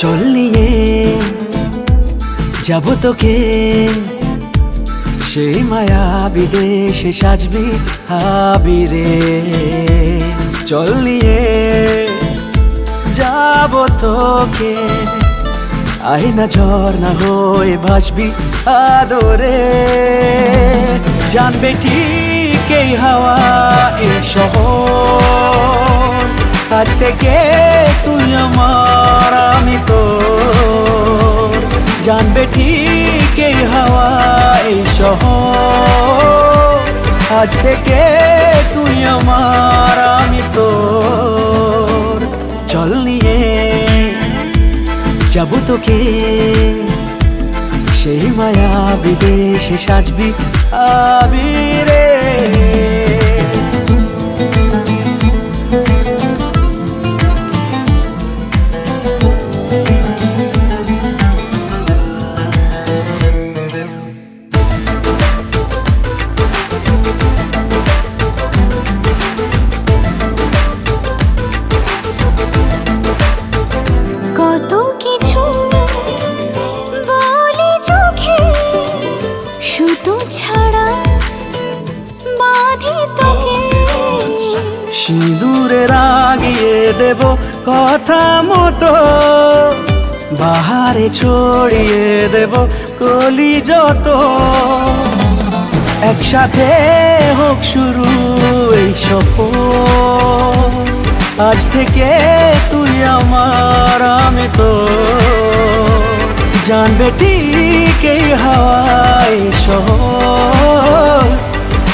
চল নিয়ে যাব তোকে। সেই মায়া বিদেশে সাজবি হাবিরে চল নিয়ে যাব তোকে। আয়না ঝর্ণা হয়ে ভাসবি আদরে। জানবে ঠিক এই হাওয়া এই শহর। আজ থেকে তুই আমার, আমি তো জানবে ঠিক এই হাওয়া, এই আজ থেকে তুই আমার, আমি তোর। চল নিয়ে যাব তোকে। সেই মায়া বিদেশে সাজবি আবিরে। সিঁদুরে রাগিয়ে দেব কথা মতো। বাহারে ছড়িয়ে দেব কলি যত। একসাথে হোক শুরু এই সফর। আজ থেকে তুই আমার আমি তো জানবে ঠিক এই হাওয়ায়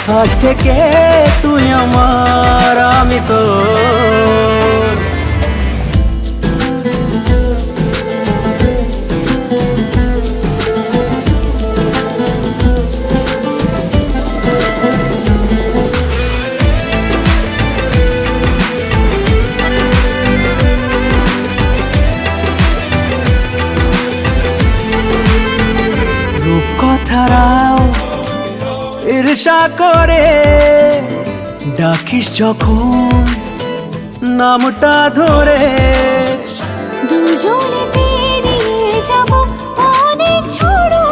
আজ থেকে তুই আমার আমি তো। রূপকথারাও ঈর্ষা করে। ডাকিস যখন নামটা ধরে। দুজনে পেরিয়ে যাব অনেক ঝড়ো।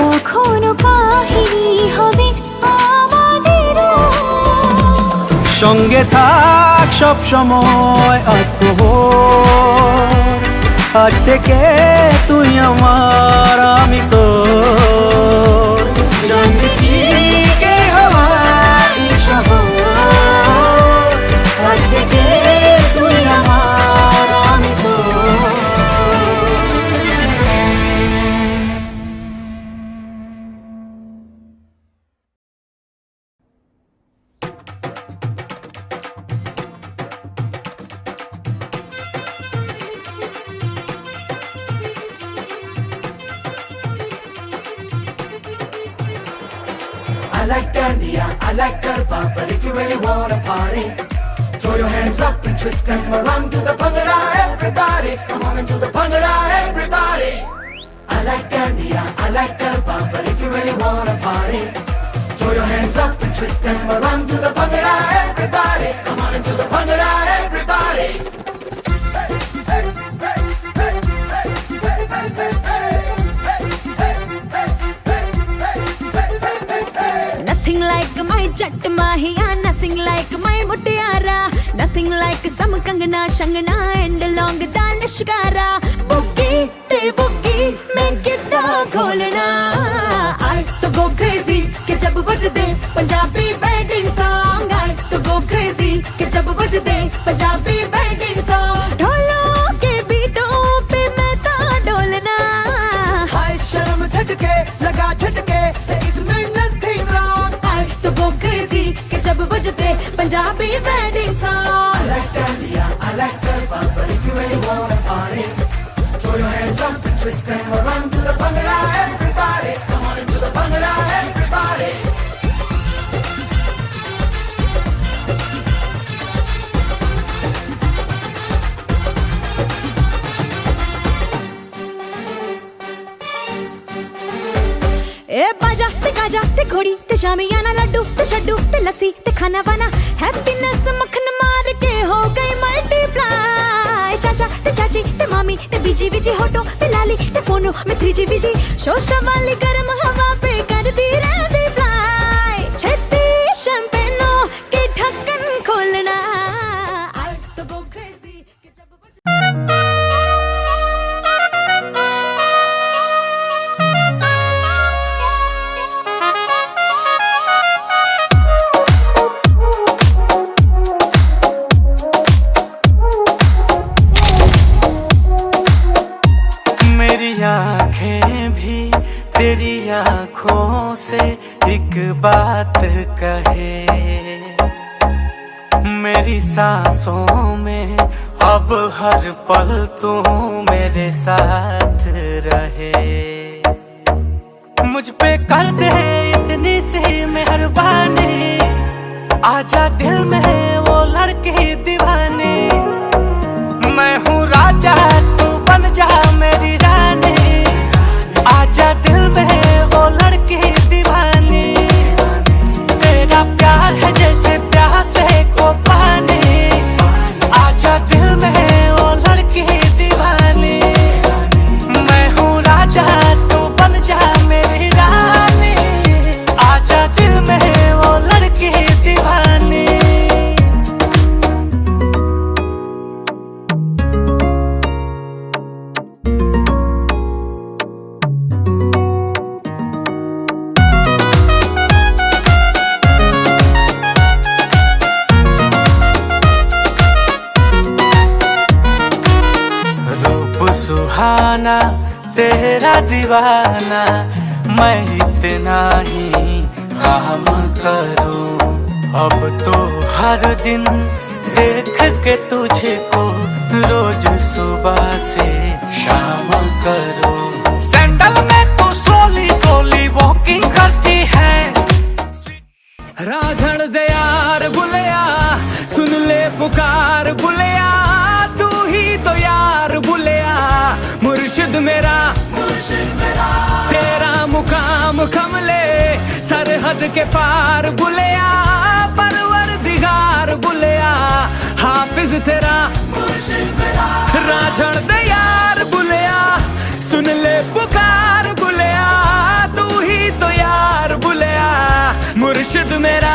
কখনো কাহিনী হবে আমাদেরও। সঙ্গে থাক সব সময় আজ থেকে তুই আমার আমি তো এই like Dandia, I like Garba, but if you really wanna party, throw your hands up and twist them around to the bhangra, everybody, come to the bhangra, everybody. I like Gandia, I like Garba, but if you really wanna party, throw your hands up and twist them around to the bhangra, everybody. Come on into the bhangra, everybody. like my jat mahiya, nothing like my mutiara, nothing like some kangana shangana and long danish gara. Boogie, te boogie, मैं कितना खोलना I तो go crazy कि जब बजते Punjabi wedding song Punjabi wedding song I like Gandia, I like Garba, but if you really wanna party, throw your hands up and twist them around to the bhangra, everybody. Come on into the bhangra, everybody. ए बाजा ते Gaza ते घोड़ी ते शामियाना लड्डू ते शड्डू ते लस्सी ते खाना वाना हैप्पीनेस मक्खन मार के हो गई मल्टीप्लाई चाचा, ते चाची, ते मामी, ते बीजी बीजी, होटो पे लाली, ते फोनो में थ्री बीजी। शोशा वाली गर्म हवा पे कर दी रहती फ्लाई छेती शैंपेनो सांसों में, अब हर पल तू मेरे साथ रहे। मुझ पे कर दे इतनी सी मेहरबानी, आजा दिल में वो लड़की दीवानी। मैं हूँ राजा, तू बन जा। सुहाना तेरा दीवाना मैं इतना ही काम करूँ। अब तो हर दिन देख के तुझको रोज सुबह से शाम करूँ। सैंडल में तू सोली सोली वॉकिंग करती है। राधण दयार बुलया सुन ले पुकार बुलया। ਮੁਰਸ਼ਿਦ ਮੇਰਾ। ਮੁਰਸ਼ਿਦ ਮੇਰਾ। ਤੇਰਾ ਮੁਕਾਮ ਕਮਲੇ ਸਰਹਦ ਕੇ ਪਾਰ ਬੁਲਿਆ ਪਰਵਰਦਿਗਾਰ ਬੁਲਿਆ। ਹਾਫਿਜ਼ ਤੇਰਾ। ਮੁਰਸ਼ਿਦ ਮੇਰਾ। ਰਾਝਣ ਦੇ ਯਾਰ ਬੁਲਿਆ ਸੁਣ ਲੈ ਪੁਕਾਰ ਬੁਲਿਆ ਤੂੰ ਹੀ ਤੋ ਯਾਰ ਬੁਲਿਆ। ਮੁਰਸ਼ਿਦ ਮੇਰਾ।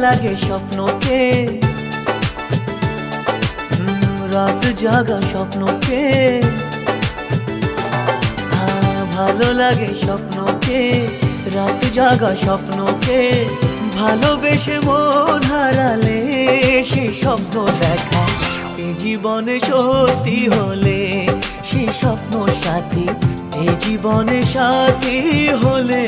লাগে স্বপ্নকে। রাত জাগা স্বপ্নকে। হ্যাঁ, ভালো লাগে স্বপ্নকে, রাত জাগা স্বপ্নকে। ভালোবেসে মন হারালে সে স্বপ্ন দেখা, এ জীবনে সত্যি হলে সে স্বপ্ন সাথী, এ জীবনে সাথী হলে।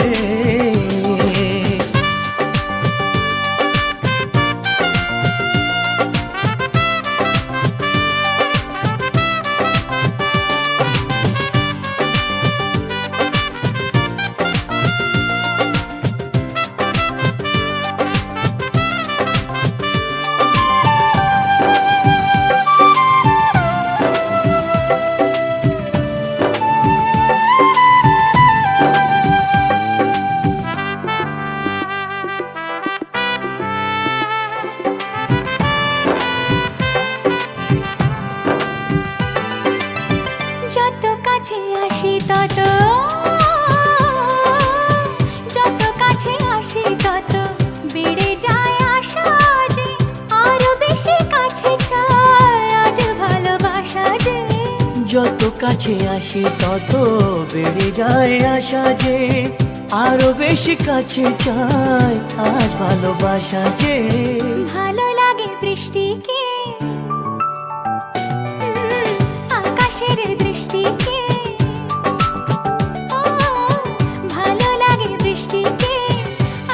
বেশি কাছে চাই আজ ভালোবাসা যে ভালো লাগে বৃষ্টিকে আকাশের দৃষ্টিকে। ভালো লাগে বৃষ্টিকে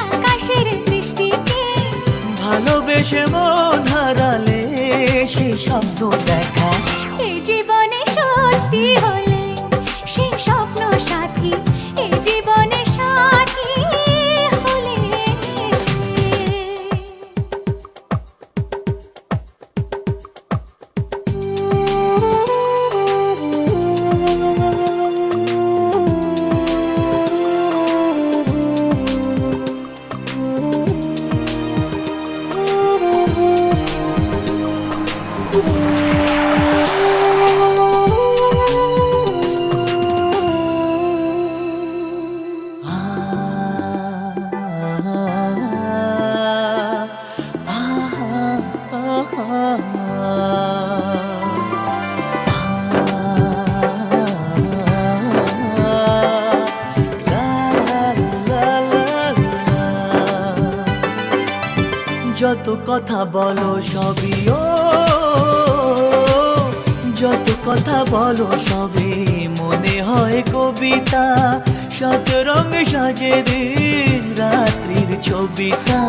আকাশের দৃষ্টিকে। ভালোবেসে মন হারালে সে শব্দ দেখা কথা বলো সবই ও। যত কথা বলো সবই মনে হয় কবিতা। শত রঙে সাজে দিন রাত্রির ছবিটা।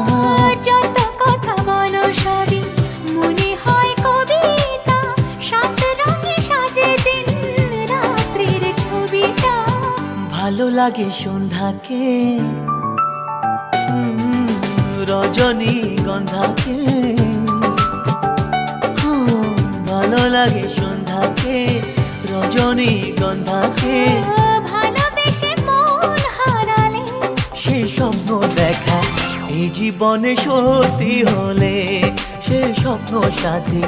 যত কথা বলো সবই মনে হয় কবিতা। সাত রঙে সাজে দিন রাত্রির ছবিটা। ভালো লাগে সন্ধ্যাকে রজনী গন্ধাকে। ভালো লাগে সন্ধ্যাকে রজনী গন্ধাকে। সে স্বপ্ন দেখা এই জীবনে সত্যি হলে। সে স্বপ্ন সাথী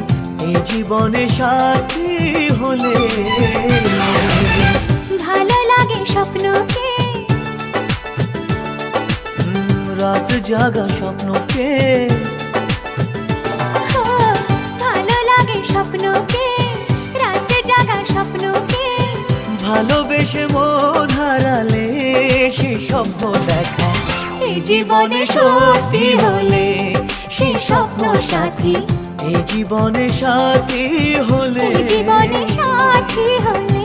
এই জীবনে সাথী হলে। ভালো লাগে স্বপ্নকে। রাত জাগা স্বপ্নকে। ভালো লাগে স্বপ্নকে রাতে জাগা স্বপ্নকে। ভালোবেসে মন হারালে সে স্বপ্ন দেখা। এই জীবনে সত্যি হলে সে স্বপ্ন সাথী। এই জীবনে সাথী হলে জীবনে সাথী হলে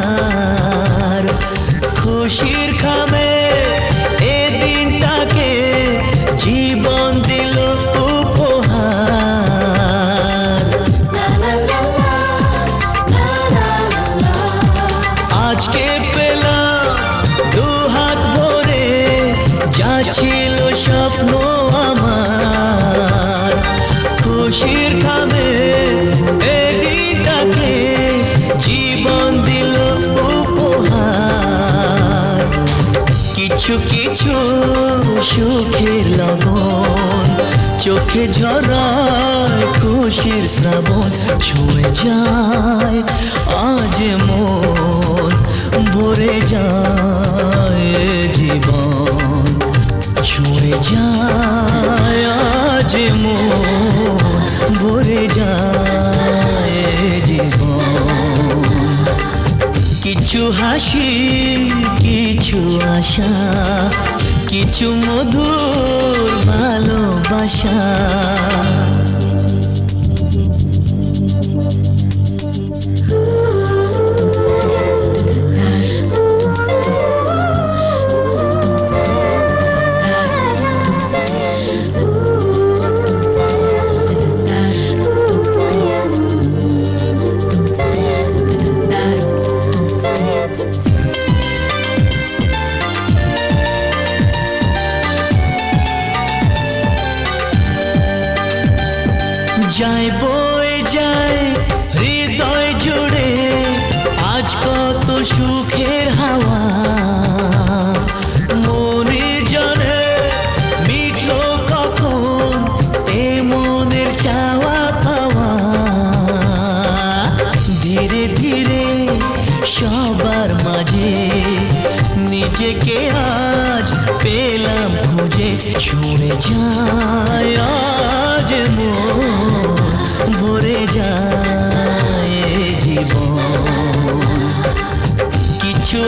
সুখের লবণ। চোখে ঝরায় খুশির শ্রাবণ ছুঁয়ে যায়, আজ মন ভরে যায় জীবন। ছুঁয়ে যায়, আজ মন ভরে যায় জীবন। কিছু হাসি, কিছু আশা কিছু মধুর ভালোবাসা। যায়, বয়ে যায়, হৃদয় জুড়ে আজ কত সুখের হাওয়া। কখন চাওয়া ধীরে ধীরে সবার মাঝে নিজেকে আজ পেলাম খুঁজে ছুঁড়ে যা।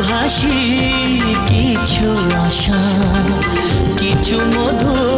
হাসি কিছু আশা কিছু মধুর